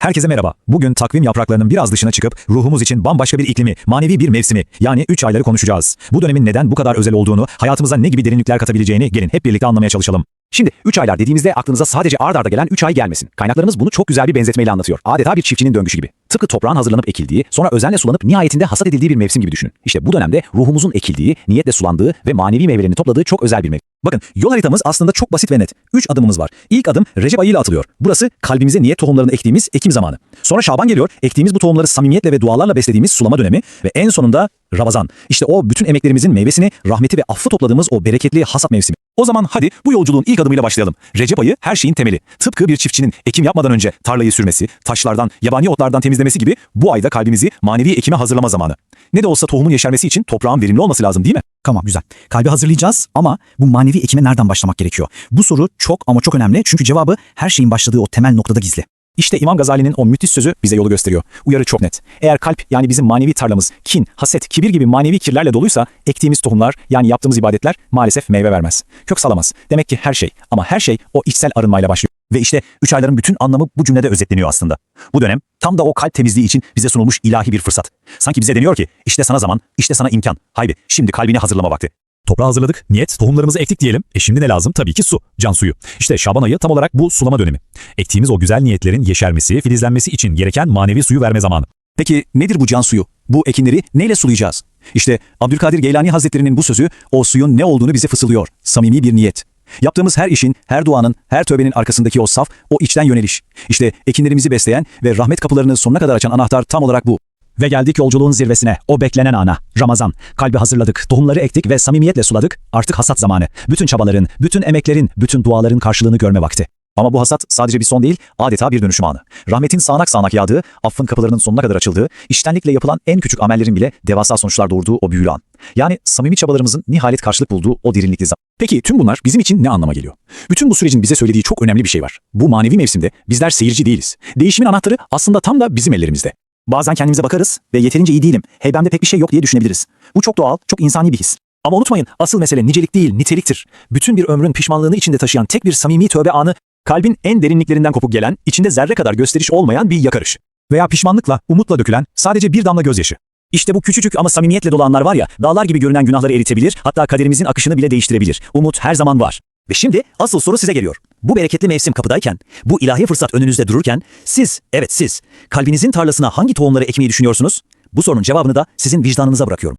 Herkese merhaba. Bugün takvim yapraklarının biraz dışına çıkıp ruhumuz için bambaşka bir iklimi, manevi bir mevsimi yani 3 ayları konuşacağız. Bu dönemin neden bu kadar özel olduğunu, hayatımıza ne gibi derinlikler katabileceğini gelin hep birlikte anlamaya çalışalım. Şimdi 3 aylar dediğimizde aklınıza sadece ard arda gelen 3 ay gelmesin. Kaynaklarımız bunu çok güzel bir benzetmeyle anlatıyor. Adeta bir çiftçinin döngüsü gibi. Tıpkı toprağın hazırlanıp ekildiği, sonra özenle sulanıp nihayetinde hasat edildiği bir mevsim gibi düşünün. İşte bu dönemde ruhumuzun ekildiği, niyetle sulandığı ve manevi meyvelerini topladığı çok özel bir mevsim. Bakın yol haritamız aslında çok basit ve net. 3 adımımız var. İlk adım Recep ayıyla atılıyor. Burası kalbimize niyet tohumlarını ektiğimiz ekim zamanı. Sonra Şaban geliyor. Ektiğimiz bu tohumları samimiyetle ve dualarla beslediğimiz sulama dönemi ve en sonunda Ramazan. İşte o bütün emeklerimizin meyvesini, rahmeti ve affı topladığımız o bereketli hasat mevsimi. O zaman hadi bu yolculuğun ilk adımıyla başlayalım. Recep ayı her şeyin temeli. Tıpkı bir çiftçinin ekim yapmadan önce tarlayı sürmesi, taşlardan, yabani otlardan temizlemesi gibi bu ayda kalbimizi manevi ekime hazırlama zamanı. Ne de olsa tohumun yeşermesi için toprağın verimli olması lazım değil mi? Tamam güzel. Kalbi hazırlayacağız ama bu manevi ekime nereden başlamak gerekiyor? Bu soru çok ama çok önemli çünkü cevabı her şeyin başladığı o temel noktada gizli. İşte İmam Gazali'nin o müthiş sözü bize yolu gösteriyor. Uyarı çok net. Eğer kalp yani bizim manevi tarlamız kin, haset, kibir gibi manevi kirlerle doluysa ektiğimiz tohumlar yani yaptığımız ibadetler maalesef meyve vermez. Kök salamaz. Demek ki her şey ama her şey o içsel arınmayla başlıyor. Ve işte üç ayların bütün anlamı bu cümlede özetleniyor aslında. Bu dönem tam da o kalp temizliği için bize sunulmuş ilahi bir fırsat. Sanki bize deniyor ki işte sana zaman, işte sana imkan. Haydi şimdi kalbini hazırlama vakti. Toprağı hazırladık, niyet, tohumlarımızı ektik diyelim. E şimdi ne lazım? Tabii ki su, can suyu. İşte Şaban ayı tam olarak bu sulama dönemi. Ektiğimiz o güzel niyetlerin yeşermesi, filizlenmesi için gereken manevi suyu verme zamanı. Peki nedir bu can suyu? Bu ekinleri neyle sulayacağız? İşte Abdülkadir Geylani Hazretleri'nin bu sözü o suyun ne olduğunu bize fısıldıyor. Samimi bir niyet. Yaptığımız her işin, her duanın, her tövbenin arkasındaki o saf, o içten yöneliş. İşte ekinlerimizi besleyen ve rahmet kapılarını sonuna kadar açan anahtar tam olarak bu. Ve geldik yolculuğun zirvesine, o beklenen ana, Ramazan. Kalbi hazırladık, tohumları ektik ve samimiyetle suladık. Artık hasat zamanı. Bütün çabaların, bütün emeklerin, bütün duaların karşılığını görme vakti. Ama bu hasat sadece bir son değil, adeta bir dönüşüm anı. Rahmetin sağanak sağanak yağdığı, affın kapılarının sonuna kadar açıldığı, iştenlikle yapılan en küçük amellerin bile devasa sonuçlar doğurduğu o büyülü an. Yani samimi çabalarımızın nihayet karşılık bulduğu o derinlikli zaman. Peki tüm bunlar bizim için ne anlama geliyor? Bütün bu sürecin bize söylediği çok önemli bir şey var. Bu manevi mevsimde bizler seyirci değiliz. Değişimin anahtarı aslında tam da bizim ellerimizde. Bazen kendimize bakarız ve yeterince iyi değilim, heybemde pek bir şey yok diye düşünebiliriz. Bu çok doğal, çok insani bir his. Ama unutmayın asıl mesele nicelik değil, niteliktir. Bütün bir ömrün pişmanlığını içinde taşıyan tek bir samimi tövbe anı, kalbin en derinliklerinden kopuk gelen, içinde zerre kadar gösteriş olmayan bir yakarış. Veya pişmanlıkla, umutla dökülen sadece bir damla gözyaşı. İşte bu küçücük ama samimiyetle dolu var ya, dağlar gibi görünen günahları eritebilir, hatta kaderimizin akışını bile değiştirebilir. Umut her zaman var. Ve şimdi asıl soru size geliyor. Bu bereketli mevsim kapıdayken, bu ilahi fırsat önünüzde dururken, siz, evet siz, kalbinizin tarlasına hangi tohumları ekmeyi düşünüyorsunuz? Bu sorunun cevabını da sizin vicdanınıza bırakıyorum.